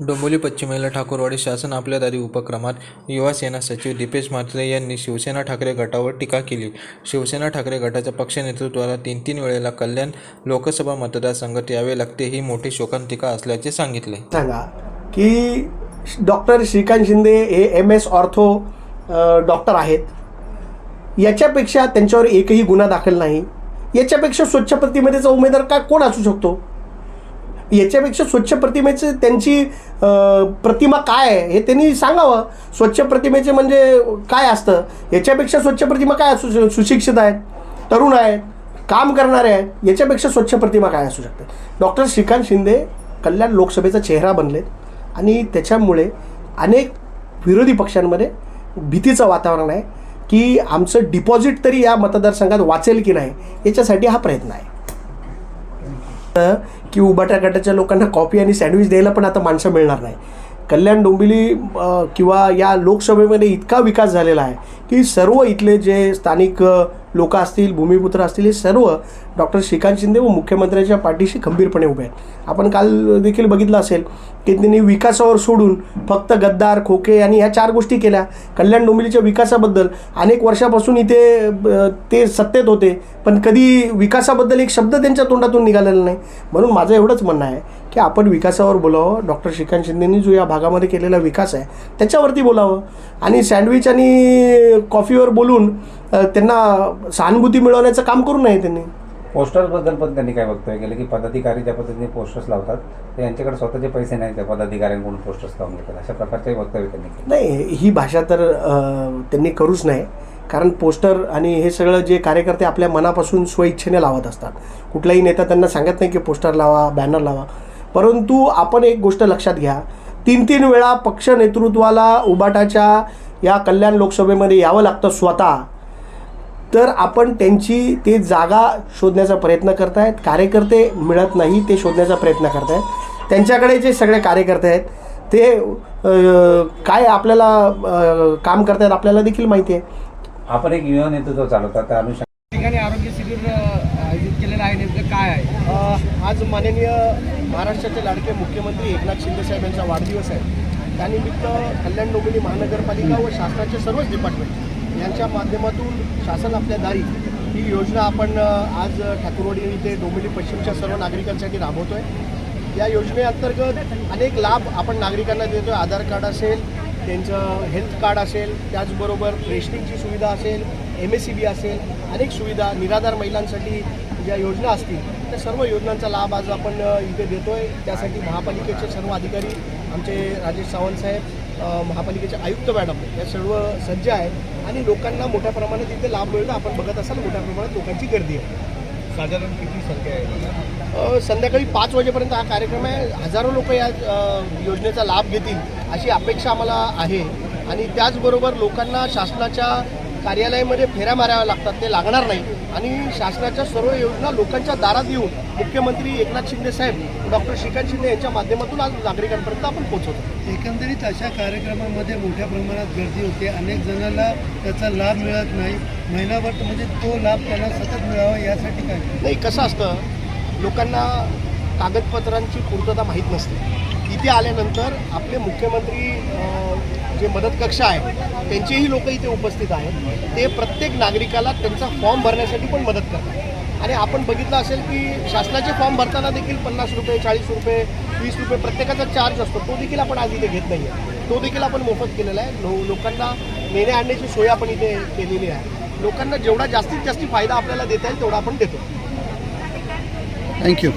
डोंबिवली पश्चिमेला ठाकूरवाडी शासन आपल्या दारी उपक्रमात युवा सेना सचिव दीपेश म्हात्रे यांनी शिवसेना ठाकरे गटावर टीका केली. शिवसेना ठाकरे गटाच्या पक्ष नेतृत्वाला तीन तीन वेळेला कल्याण लोकसभा मतदारसंघात यावे लागते ही मोठी शोकांतिका असल्याचे सांगितले. सांगा की डॉक्टर श्रीकांत शिंदे हे एम एस ऑर्थो डॉक्टर आहेत. याच्यापेक्षा त्यांच्यावर एकही गुन्हा दाखल नाही. याच्यापेक्षा स्वच्छ प्रतिमेचा उमेदवार का कोण असू शकतो? याच्यापेक्षा स्वच्छ प्रतिमेचं त्यांची प्रतिमा काय आहे हे त्यांनी सांगावं. स्वच्छ प्रतिमेचे म्हणजे काय असतं? याच्यापेक्षा स्वच्छ प्रतिमा काय असू सुशिक्षित आहेत तरुण आहेत काम करणारे आहेत याच्यापेक्षा स्वच्छ प्रतिमा काय असू शकते? डॉक्टर श्रीकांत शिंदे कल्याण लोकसभेचा चेहरा बनलेत आणि त्याच्यामुळे अनेक विरोधी पक्षांमध्ये भीतीचं वातावरण आहे की आमचं डिपॉझिट तरी या मतदारसंघात वाचेल की नाही याच्यासाठी हा प्रयत्न आहे. की उबाटा गटाच्या लोकांना कॉफी आणि सँडविच द्यायला पण आता माणसं मिळणार नाही. कल्याण डोंबिवली किंवा या लोकसभेमध्ये इतका विकास झालेला आहे की सर्व इथले जे स्थानिक लोक असतील भूमिपुत्र असतील हे सर्व डॉक्टर श्रीकांत शिंदे व मुख्यमंत्र्यांच्या पाठीशी खंबीरपणे उभे आहेत. आपण काल देखील बघितलं असेल की त्यांनी विकासावर सोडून फक्त गद्दार खोके आणि ह्या चार गोष्टी केल्या. कल्याण डोंबिवलीच्या विकासाबद्दल अनेक वर्षापासून इथे ते सत्तेत होते पण कधी विकासाबद्दल एक शब्द त्यांच्या तोंडातून निघालेला नाही. म्हणून माझं एवढंच म्हणणं आहे की आपण विकासावर बोलावं. डॉक्टर श्रीकांत शिंदेनी जो या भागामध्ये केलेला विकास आहे त्याच्यावरती बोलावं. आणि सँडविच आणि कॉफीवर बोलून त्यांना सहानुभूती मिळवण्याचं काम करू नये त्यांनी. पोस्टर्सबद्दल पण त्यांनी काय वक्तव्य केलं की पदाधिकारी ज्या पद्धतीने पोस्टर्स लावतात ते यांच्याकडे स्वतःचे पैसे नाही त्या पदाधिकाऱ्यांकडून पोस्टर्स लावून घेतात. अशा प्रकारचे वक्तव्य त्यांनी केलं. नाही ही भाषा तर त्यांनी करूच नाही. कारण पोस्टर आणि हे सगळं जे कार्यकर्ते आपल्या मनापासून स्वइच्छेने लावत असतात. कुठलाही नेता त्यांना सांगत नाही की पोस्टर लावा बॅनर लावा. परंतु आपण एक गोष्ट लक्षात घ्या. तीन तीन वेळा पक्ष नेतृत्वाला उबाटाच्या या कल्याण लोकसभेमध्ये यावं लागतं स्वतः. तर आपण त्यांची ते जागा शोधण्याचा प्रयत्न करतायत. कार्यकर्ते मिळत नाही ते शोधण्याचा प्रयत्न करतायत. त्यांच्याकडे जे सगळे कार्यकर्ते आहेत ते काय आपल्याला काम करतायत आपल्याला देखील माहिती आहे. आपण एक युवा नेतृत्व चालवतात त्या अनुषंगाने ठिकाणी आरोग्य शिबिर आयोजित केलेलं आहे. आज माननीय महाराष्ट्राचे लाडके मुख्यमंत्री एकनाथ शिंदेसाहेब यांचा वाढदिवस आहे. त्यानिमित्त कल्याण डोंबिवली महानगरपालिका व शासनाचे सर्वच डिपार्टमेंट यांच्या माध्यमातून शासन आपल्या दारी ही योजना आपण आज ठाकूरवाडी इथे डोंबिवली पश्चिमच्या सर्व नागरिकांसाठी राबवतो आहे या योजनेअंतर्गत अनेक लाभ आपण नागरिकांना देतोय. आधार कार्ड असेल त्यांचं हेल्थ कार्ड असेल त्याचबरोबर रेशनिंगची सुविधा असेल एम एस सी बी असेल अनेक सुविधा निराधार महिलांसाठी ज्या योजना असतील त्या सर्व योजनांचा लाभ आज आपण इथे देतोय. त्यासाठी महापालिकेचे सर्व अधिकारी आमचे राजेश सावंत साहेब अ, महापालिकेचे आयुक्त मॅडम या सर्व सज्ज आहेत. आणि लोकांना मोठ्या प्रमाणात इथे लाभ मिळतो आपण बघत असाल मोठ्या प्रमाणात लोकांची गर्दी आहे. साधारण किती संख्या आहे संध्याकाळी पाच वाजेपर्यंत हा कार्यक्रम आहे. हजारो लोक या योजनेचा लाभ घेतील अशी अपेक्षा आम्हाला आहे. आणि त्याचबरोबर लोकांना शासनाच्या कार्यालयामध्ये फेऱ्या माराव्या लागतात ते लागणार नाही. आणि शासनाच्या सर्व योजना लोकांच्या दारात येऊन मुख्यमंत्री एकनाथ शिंदे साहेब डॉक्टर श्रीकांत शिंदे यांच्या माध्यमातून आज नागरिकांपर्यंत आपण पोहोचवतो. एकंदरीत अशा कार्यक्रमामध्ये मोठ्या प्रमाणात गर्दी होते. अनेक जणांना त्याचा लाभ मिळत नाही. महिनाभर म्हणजे तो लाभ त्यांना सतत मिळावा यासाठी काय? नाही कसं असतं लोकांना कागदपत्रांची पूर्तता माहीत नसते. इथे आल्यानंतर आपले मुख्यमंत्री जे मदत कक्ष आहे त्यांचेही लोक इथे उपस्थित आहेत. ते प्रत्येक नागरिकाला त्यांचा फॉर्म भरण्यासाठी पण मदत करतात. आणि आपण बघितलं असेल की शासनाचे फॉर्म भरताना देखील पन्नास रुपये चाळीस रुपये वीस रुपये प्रत्येकाचा चार्ज असतो. तो देखील आपण आज इथे घेत नाही आहे तो देखील आपण मोफत केलेला आहे. लो लोकांना नेण्या आणण्याची सोय आपण इथे केलेली आहे. लोकांना जेवढा जास्तीत जास्त फायदा आपल्याला देता येईल तेवढा आपण देतो. थँक्यू